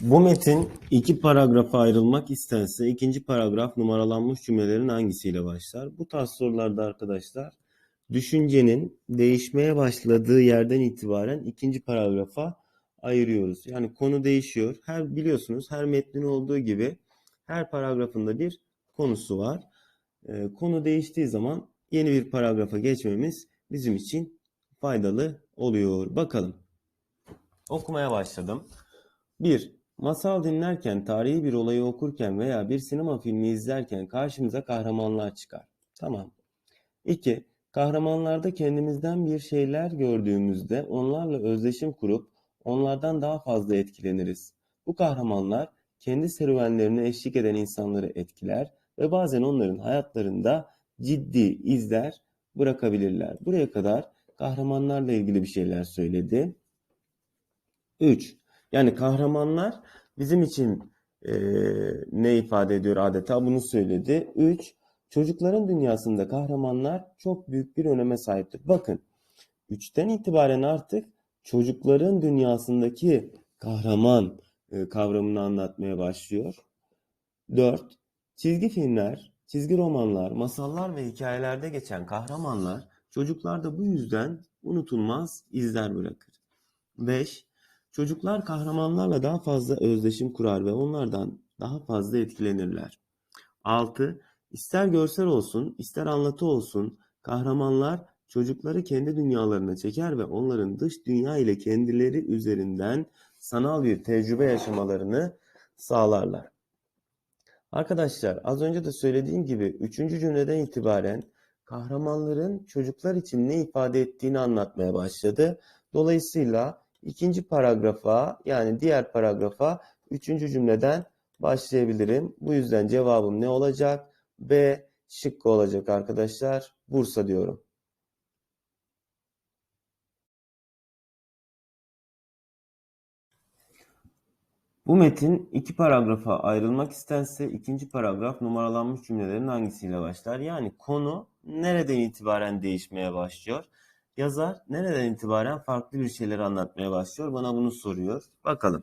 Bu metin iki paragrafa ayrılmak istense ikinci paragraf numaralanmış cümlelerin hangisiyle başlar? Bu tarz sorularda arkadaşlar düşüncenin değişmeye başladığı yerden itibaren ikinci paragrafa ayırıyoruz. Yani konu değişiyor. Her biliyorsunuz her metnin olduğu gibi her paragrafında bir konusu var. Ee, konu değiştiği zaman yeni bir paragrafa geçmemiz bizim için faydalı oluyor. Bakalım. Okumaya başladım. 1. Masal dinlerken, tarihi bir olayı okurken veya bir sinema filmi izlerken karşımıza kahramanlar çıkar. Tamam. 2. Kahramanlarda kendimizden bir şeyler gördüğümüzde onlarla özdeşim kurup onlardan daha fazla etkileniriz. Bu kahramanlar kendi serüvenlerine eşlik eden insanları etkiler ve bazen onların hayatlarında ciddi izler bırakabilirler. Buraya kadar kahramanlarla ilgili bir şeyler söyledi. 3. Yani kahramanlar bizim için eee, ne ifade ediyor adeta bunu söyledi. 3. Çocukların dünyasında kahramanlar çok büyük bir öneme sahiptir. Bakın 3'ten itibaren artık çocukların dünyasındaki kahraman e, kavramını anlatmaya başlıyor. 4. Çizgi filmler, çizgi romanlar, masallar ve hikayelerde geçen kahramanlar çocuklarda bu yüzden unutulmaz izler bırakır. 5. Çocuklar kahramanlarla daha fazla özdeşim kurar ve onlardan daha fazla etkilenirler. 6. İster görsel olsun, ister anlatı olsun, kahramanlar çocukları kendi dünyalarına çeker ve onların dış dünya ile kendileri üzerinden sanal bir tecrübe yaşamalarını sağlarlar. Arkadaşlar az önce de söylediğim gibi üçüncü cümleden itibaren kahramanların çocuklar için ne ifade ettiğini anlatmaya başladı. Dolayısıyla ikinci paragrafa yani diğer paragrafa üçüncü cümleden başlayabilirim. Bu yüzden cevabım ne olacak? B şıkkı olacak arkadaşlar. Bursa diyorum. Bu metin iki paragrafa ayrılmak istense ikinci paragraf numaralanmış cümlelerin hangisiyle başlar? Yani konu nereden itibaren değişmeye başlıyor? Yazar nereden itibaren farklı bir şeyler anlatmaya başlıyor? Bana bunu soruyor. Bakalım.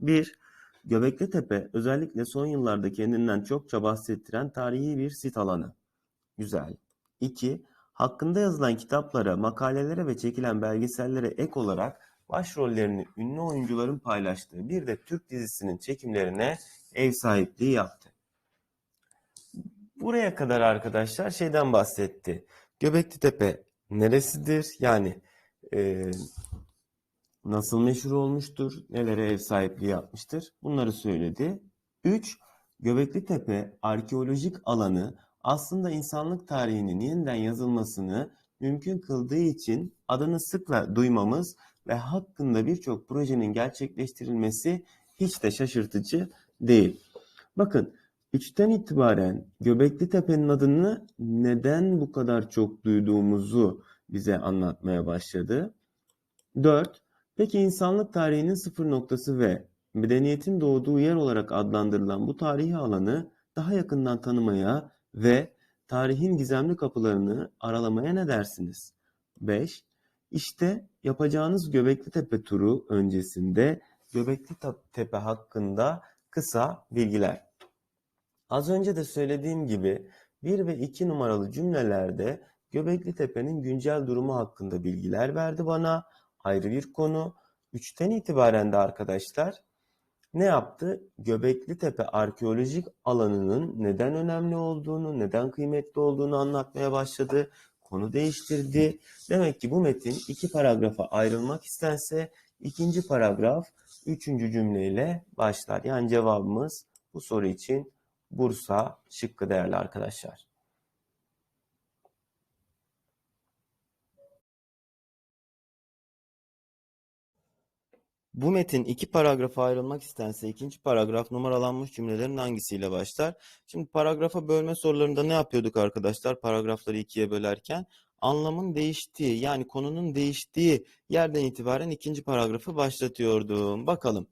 1. Göbekli Tepe özellikle son yıllarda kendinden çokça bahsettiren tarihi bir sit alanı. Güzel. 2. Hakkında yazılan kitaplara, makalelere ve çekilen belgesellere ek olarak başrollerini ünlü oyuncuların paylaştığı bir de Türk dizisinin çekimlerine ev sahipliği yaptı. Buraya kadar arkadaşlar şeyden bahsetti. Göbekli Tepe neresidir? Yani e, nasıl meşhur olmuştur? Nelere ev sahipliği yapmıştır? Bunları söyledi. 3. Göbekli Tepe arkeolojik alanı aslında insanlık tarihinin yeniden yazılmasını mümkün kıldığı için adını sıkla duymamız ve hakkında birçok projenin gerçekleştirilmesi hiç de şaşırtıcı değil. Bakın 3'ten itibaren Göbekli Tepe'nin adını neden bu kadar çok duyduğumuzu bize anlatmaya başladı. 4. Peki insanlık tarihinin sıfır noktası ve medeniyetin doğduğu yer olarak adlandırılan bu tarihi alanı daha yakından tanımaya ve tarihin gizemli kapılarını aralamaya ne dersiniz? 5. İşte yapacağınız Göbekli Tepe turu öncesinde Göbekli Tepe hakkında kısa bilgiler. Az önce de söylediğim gibi 1 ve 2 numaralı cümlelerde Göbekli Tepe'nin güncel durumu hakkında bilgiler verdi bana. Ayrı bir konu. 3'ten itibaren de arkadaşlar ne yaptı? Göbekli Tepe arkeolojik alanının neden önemli olduğunu, neden kıymetli olduğunu anlatmaya başladı. Konu değiştirdi. Demek ki bu metin iki paragrafa ayrılmak istense ikinci paragraf üçüncü cümleyle başlar. Yani cevabımız bu soru için Bursa şıkkı değerli arkadaşlar. Bu metin iki paragrafa ayrılmak istense ikinci paragraf numaralanmış cümlelerin hangisiyle başlar? Şimdi paragrafa bölme sorularında ne yapıyorduk arkadaşlar? Paragrafları ikiye bölerken anlamın değiştiği yani konunun değiştiği yerden itibaren ikinci paragrafı başlatıyordum. Bakalım.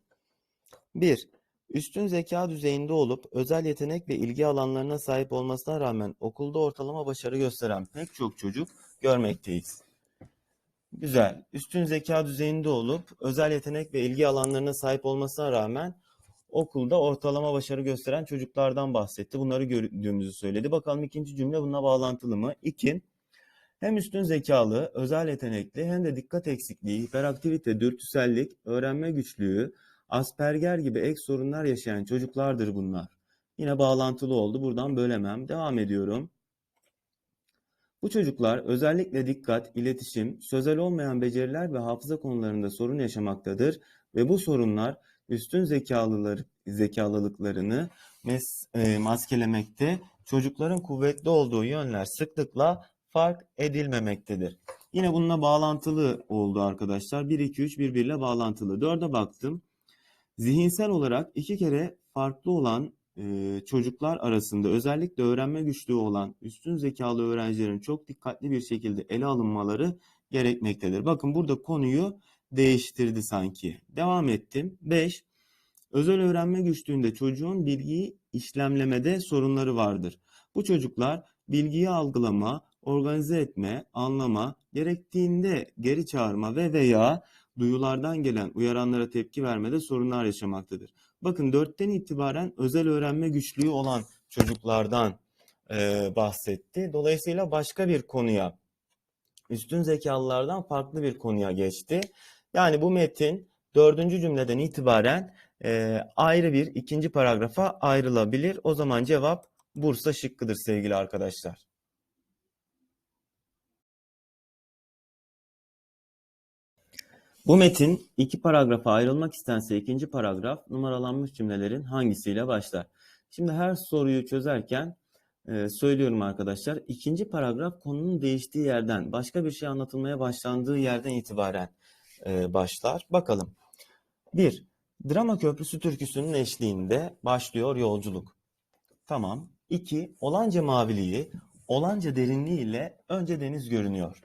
1. Üstün zeka düzeyinde olup özel yetenek ve ilgi alanlarına sahip olmasına rağmen okulda ortalama başarı gösteren pek çok çocuk görmekteyiz. Güzel. Üstün zeka düzeyinde olup özel yetenek ve ilgi alanlarına sahip olmasına rağmen okulda ortalama başarı gösteren çocuklardan bahsetti. Bunları gördüğümüzü söyledi. Bakalım ikinci cümle bununla bağlantılı mı? 2. Hem üstün zekalı, özel yetenekli hem de dikkat eksikliği, hiperaktivite, dürtüsellik, öğrenme güçlüğü, Asperger gibi ek sorunlar yaşayan çocuklardır bunlar. Yine bağlantılı oldu. Buradan bölemem. Devam ediyorum. Bu çocuklar özellikle dikkat, iletişim, sözel olmayan beceriler ve hafıza konularında sorun yaşamaktadır ve bu sorunlar üstün zekalılar, zekalılıklarını mes, e, maskelemekte, çocukların kuvvetli olduğu yönler sıklıkla fark edilmemektedir. Yine bununla bağlantılı oldu arkadaşlar. 1, 2, 3 birbiriyle bağlantılı. 4'e baktım. Zihinsel olarak iki kere farklı olan e, çocuklar arasında özellikle öğrenme güçlüğü olan üstün zekalı öğrencilerin çok dikkatli bir şekilde ele alınmaları gerekmektedir. Bakın burada konuyu değiştirdi sanki. Devam ettim. 5. Özel öğrenme güçlüğünde çocuğun bilgiyi işlemlemede sorunları vardır. Bu çocuklar bilgiyi algılama, organize etme, anlama, gerektiğinde geri çağırma ve veya duyulardan gelen uyaranlara tepki vermede sorunlar yaşamaktadır. Bakın dörtten itibaren özel öğrenme güçlüğü olan çocuklardan e, bahsetti. Dolayısıyla başka bir konuya, üstün zekalılardan farklı bir konuya geçti. Yani bu metin dördüncü cümleden itibaren e, ayrı bir ikinci paragrafa ayrılabilir. O zaman cevap Bursa şıkkıdır sevgili arkadaşlar. Bu metin iki paragrafa ayrılmak istense ikinci paragraf numaralanmış cümlelerin hangisiyle başlar? Şimdi her soruyu çözerken e, söylüyorum arkadaşlar. İkinci paragraf konunun değiştiği yerden, başka bir şey anlatılmaya başlandığı yerden itibaren e, başlar. Bakalım. 1. Drama Köprüsü türküsünün eşliğinde başlıyor yolculuk. Tamam. 2. Olanca maviliği, olanca derinliği ile önce deniz görünüyor.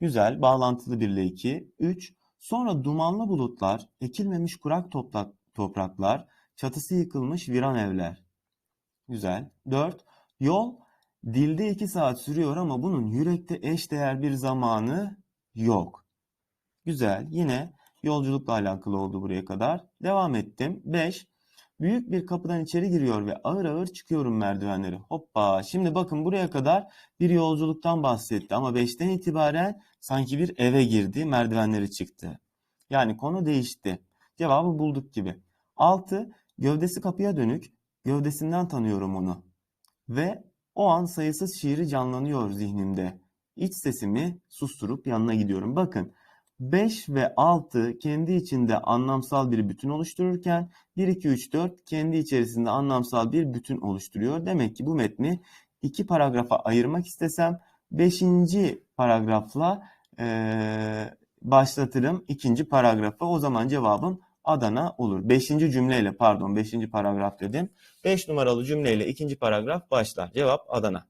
Güzel, bağlantılı 1 ile 2. 3. Sonra dumanlı bulutlar, ekilmemiş kurak toprak, topraklar, çatısı yıkılmış viran evler. Güzel. 4. Yol dilde 2 saat sürüyor ama bunun yürekte eşdeğer bir zamanı yok. Güzel. Yine yolculukla alakalı oldu buraya kadar. Devam ettim. 5. Büyük bir kapıdan içeri giriyor ve ağır ağır çıkıyorum merdivenleri. Hoppa. Şimdi bakın buraya kadar bir yolculuktan bahsetti ama 5'ten itibaren sanki bir eve girdi, merdivenleri çıktı. Yani konu değişti. Cevabı bulduk gibi. 6. Gövdesi kapıya dönük. Gövdesinden tanıyorum onu. Ve o an sayısız şiiri canlanıyor zihnimde. İç sesimi susturup yanına gidiyorum. Bakın 5 ve 6 kendi içinde anlamsal bir bütün oluştururken 1, 2, 3, 4 kendi içerisinde anlamsal bir bütün oluşturuyor. Demek ki bu metni iki paragrafa ayırmak istesem 5. paragrafla e, başlatırım ikinci paragrafı. O zaman cevabım Adana olur. Beşinci cümleyle pardon beşinci paragraf dedim. Beş numaralı cümleyle ikinci paragraf başlar. Cevap Adana.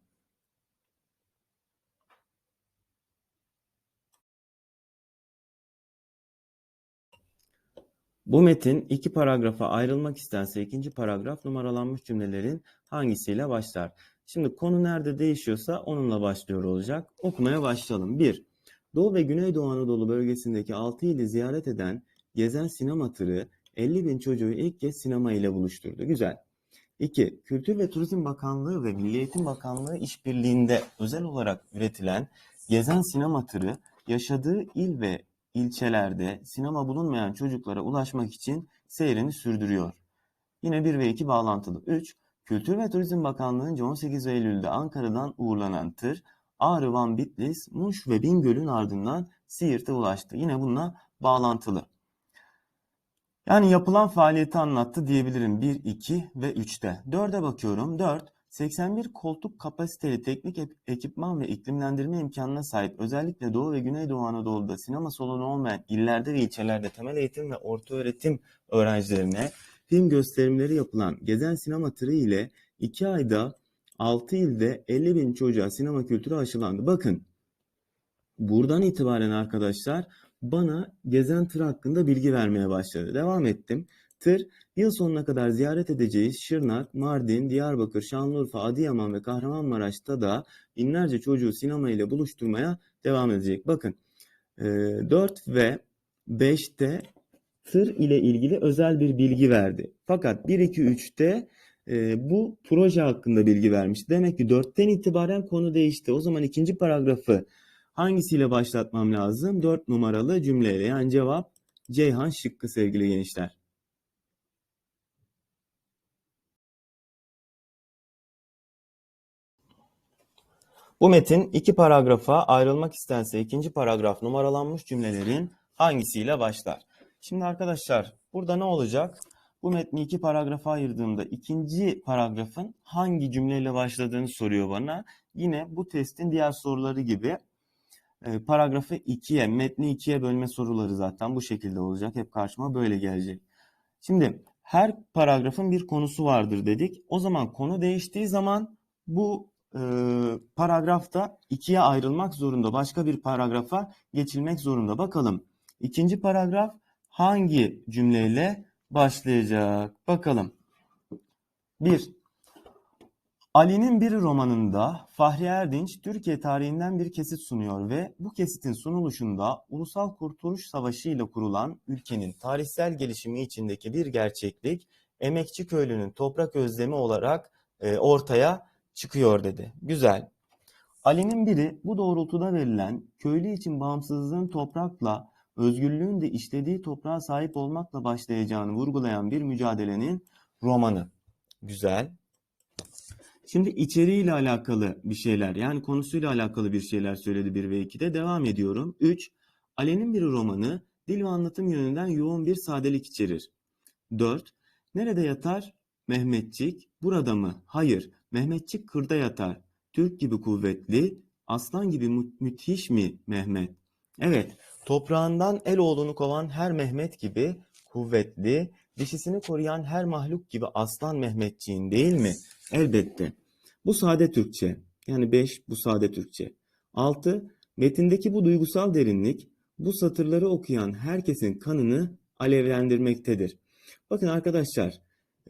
Bu metin iki paragrafa ayrılmak istense ikinci paragraf numaralanmış cümlelerin hangisiyle başlar? Şimdi konu nerede değişiyorsa onunla başlıyor olacak. Okumaya başlayalım. 1. Doğu ve Güneydoğu Anadolu bölgesindeki 6 ili ziyaret eden gezen sinema tırı 50 bin çocuğu ilk kez sinema ile buluşturdu. Güzel. 2. Kültür ve Turizm Bakanlığı ve Milli Eğitim Bakanlığı işbirliğinde özel olarak üretilen gezen sinema tırı yaşadığı il ve ilçelerde sinema bulunmayan çocuklara ulaşmak için seyrini sürdürüyor. Yine 1 ve 2 bağlantılı. 3. Kültür ve Turizm Bakanlığı'nca 18 Eylül'de Ankara'dan uğurlanan tır Ağrı, Van, Bitlis, Muş ve Bingöl'ün ardından Siirt'e ulaştı. Yine bununla bağlantılı. Yani yapılan faaliyeti anlattı diyebilirim 1, 2 ve 3'te. 4'e bakıyorum. 4. 81 koltuk kapasiteli teknik ekipman ve iklimlendirme imkanına sahip özellikle Doğu ve Güneydoğu Anadolu'da sinema salonu olmayan illerde ve ilçelerde temel eğitim ve orta öğretim öğrencilerine film gösterimleri yapılan Gezen Sinema Tırı ile 2 ayda 6 ilde 50 bin çocuğa sinema kültürü aşılandı. Bakın buradan itibaren arkadaşlar bana gezen tır hakkında bilgi vermeye başladı. Devam ettim. Tır yıl sonuna kadar ziyaret edeceğiz Şırnak, Mardin, Diyarbakır, Şanlıurfa, Adıyaman ve Kahramanmaraş'ta da binlerce çocuğu sinema ile buluşturmaya devam edecek. Bakın 4 ve 5'te tır ile ilgili özel bir bilgi verdi. Fakat 1, 2, 3'te e, bu proje hakkında bilgi vermiş. Demek ki 4'ten itibaren konu değişti. O zaman ikinci paragrafı hangisiyle başlatmam lazım? 4 numaralı cümleyle. Yani cevap Ceyhan şıkkı sevgili gençler. Bu metin iki paragrafa ayrılmak istense ikinci paragraf numaralanmış cümlelerin hangisiyle başlar? Şimdi arkadaşlar burada ne olacak? Bu metni iki paragrafa ayırdığımda ikinci paragrafın hangi cümleyle başladığını soruyor bana. Yine bu testin diğer soruları gibi e, paragrafı ikiye, metni ikiye bölme soruları zaten bu şekilde olacak. Hep karşıma böyle gelecek. Şimdi her paragrafın bir konusu vardır dedik. O zaman konu değiştiği zaman bu e, paragrafta ikiye ayrılmak zorunda. Başka bir paragrafa geçilmek zorunda. Bakalım ikinci paragraf hangi cümleyle başlayacak? Bakalım. 1. Ali'nin bir romanında Fahri Erdinç Türkiye tarihinden bir kesit sunuyor ve bu kesitin sunuluşunda Ulusal Kurtuluş Savaşı ile kurulan ülkenin tarihsel gelişimi içindeki bir gerçeklik emekçi köylünün toprak özlemi olarak e, ortaya çıkıyor dedi. Güzel. Ali'nin biri bu doğrultuda verilen köylü için bağımsızlığın toprakla, özgürlüğün de işlediği toprağa sahip olmakla başlayacağını vurgulayan bir mücadelenin romanı. Güzel. Şimdi içeriğiyle alakalı bir şeyler yani konusuyla alakalı bir şeyler söyledi 1 ve 2'de devam ediyorum. 3. Ali'nin bir romanı dil ve anlatım yönünden yoğun bir sadelik içerir. 4. Nerede yatar? Mehmetçik. Burada mı? Hayır. Mehmetçik kırda yatar. Türk gibi kuvvetli, aslan gibi mü- müthiş mi Mehmet? Evet, toprağından el oğlunu kovan her Mehmet gibi kuvvetli, dişisini koruyan her mahluk gibi aslan Mehmetçiğin değil mi? Elbette. Bu sade Türkçe. Yani 5 bu sade Türkçe. 6. Metindeki bu duygusal derinlik bu satırları okuyan herkesin kanını alevlendirmektedir. Bakın arkadaşlar,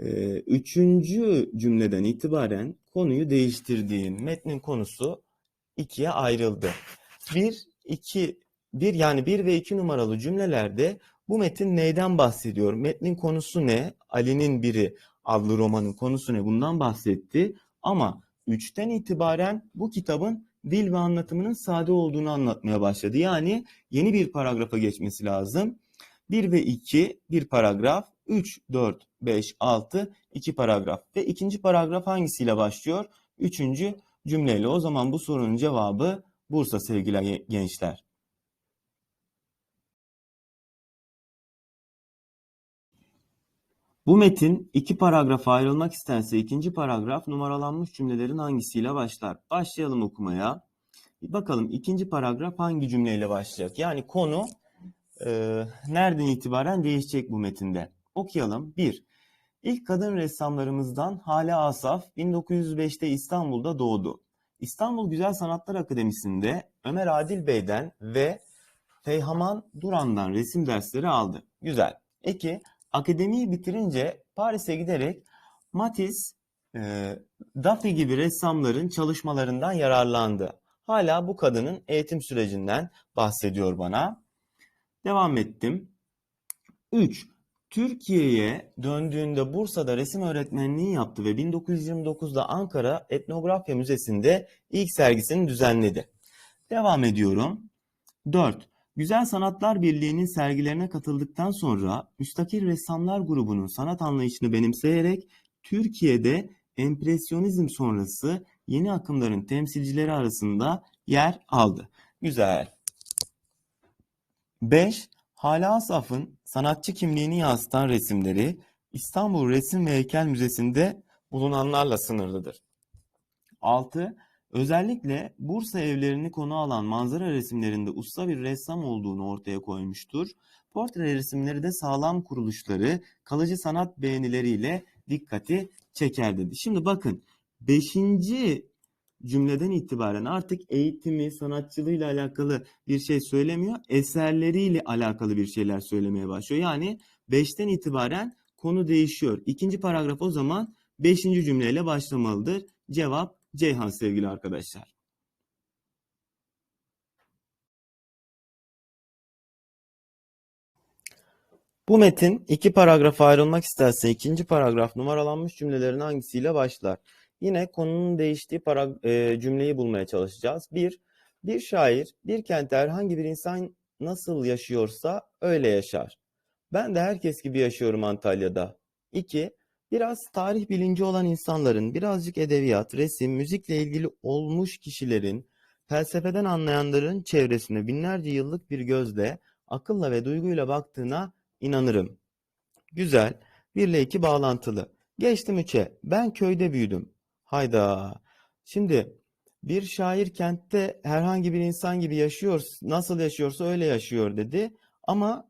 e, üçüncü cümleden itibaren konuyu değiştirdiğim metnin konusu ikiye ayrıldı. Bir, iki, bir yani bir ve iki numaralı cümlelerde bu metin neyden bahsediyor? Metnin konusu ne? Ali'nin biri adlı romanın konusu ne? Bundan bahsetti. Ama üçten itibaren bu kitabın dil ve anlatımının sade olduğunu anlatmaya başladı. Yani yeni bir paragrafa geçmesi lazım. 1 ve 2 bir paragraf, 3, 4, 5, 6 iki paragraf ve ikinci paragraf hangisiyle başlıyor? Üçüncü cümleyle. O zaman bu sorunun cevabı Bursa sevgili gençler. Bu metin iki paragrafa ayrılmak istense ikinci paragraf numaralanmış cümlelerin hangisiyle başlar? Başlayalım okumaya. Bakalım ikinci paragraf hangi cümleyle başlayacak? Yani konu e, nereden itibaren değişecek bu metinde? Okuyalım. 1. İlk kadın ressamlarımızdan Hale Asaf 1905'te İstanbul'da doğdu. İstanbul Güzel Sanatlar Akademisi'nde Ömer Adil Bey'den ve Feyhaman Duran'dan resim dersleri aldı. Güzel. 2. Akademiyi bitirince Paris'e giderek Matisse, e, Daffy gibi ressamların çalışmalarından yararlandı. Hala bu kadının eğitim sürecinden bahsediyor bana. Devam ettim. 3. Türkiye'ye döndüğünde Bursa'da resim öğretmenliği yaptı ve 1929'da Ankara Etnografya Müzesi'nde ilk sergisini düzenledi. Devam ediyorum. 4. Güzel Sanatlar Birliği'nin sergilerine katıldıktan sonra Müstakil Ressamlar grubunun sanat anlayışını benimseyerek Türkiye'de empresyonizm sonrası yeni akımların temsilcileri arasında yer aldı. Güzel. 5. Hala Asaf'ın sanatçı kimliğini yansıtan resimleri İstanbul Resim ve Heykel Müzesi'nde bulunanlarla sınırlıdır. 6. Özellikle Bursa evlerini konu alan manzara resimlerinde usta bir ressam olduğunu ortaya koymuştur. Portre resimleri de sağlam kuruluşları, kalıcı sanat beğenileriyle dikkati çeker dedi. Şimdi bakın 5. cümleden itibaren artık eğitimi, sanatçılığıyla alakalı bir şey söylemiyor. Eserleriyle alakalı bir şeyler söylemeye başlıyor. Yani 5'ten itibaren konu değişiyor. İkinci paragraf o zaman 5. cümleyle başlamalıdır. Cevap Ceyhan sevgili arkadaşlar. Bu metin iki paragrafa ayrılmak isterse ikinci paragraf numaralanmış cümlelerin hangisiyle başlar? Yine konunun değiştiği para, e, cümleyi bulmaya çalışacağız. Bir, bir şair bir kentte herhangi bir insan nasıl yaşıyorsa öyle yaşar. Ben de herkes gibi yaşıyorum Antalya'da. 2. Biraz tarih bilinci olan insanların, birazcık edebiyat, resim, müzikle ilgili olmuş kişilerin, felsefeden anlayanların çevresine binlerce yıllık bir gözle, akılla ve duyguyla baktığına inanırım. Güzel. 1 ile 2 bağlantılı. Geçtim 3'e. Ben köyde büyüdüm. Hayda. Şimdi bir şair kentte herhangi bir insan gibi yaşıyor, nasıl yaşıyorsa öyle yaşıyor dedi. Ama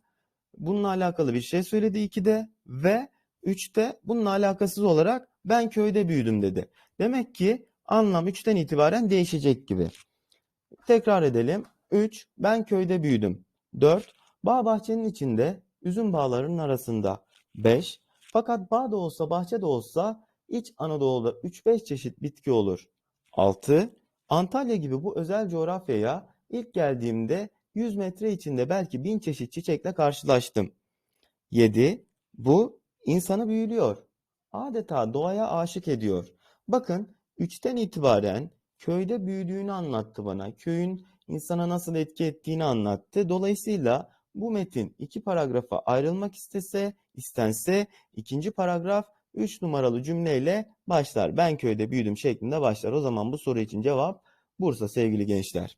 bununla alakalı bir şey söyledi 2'de ve 3'te bununla alakasız olarak ben köyde büyüdüm dedi. Demek ki anlam 3'ten itibaren değişecek gibi. Tekrar edelim. 3. Ben köyde büyüdüm. 4. Bağ bahçenin içinde, üzüm bağlarının arasında. 5. Fakat bağ da olsa bahçe de olsa İç Anadolu'da 3-5 çeşit bitki olur. 6. Antalya gibi bu özel coğrafyaya ilk geldiğimde 100 metre içinde belki 1000 çeşit çiçekle karşılaştım. 7. Bu insanı büyülüyor. Adeta doğaya aşık ediyor. Bakın 3'ten itibaren köyde büyüdüğünü anlattı bana. Köyün insana nasıl etki ettiğini anlattı. Dolayısıyla bu metin iki paragrafa ayrılmak istese, istense ikinci paragraf 3 numaralı cümleyle başlar. Ben köyde büyüdüm şeklinde başlar. O zaman bu soru için cevap Bursa sevgili gençler.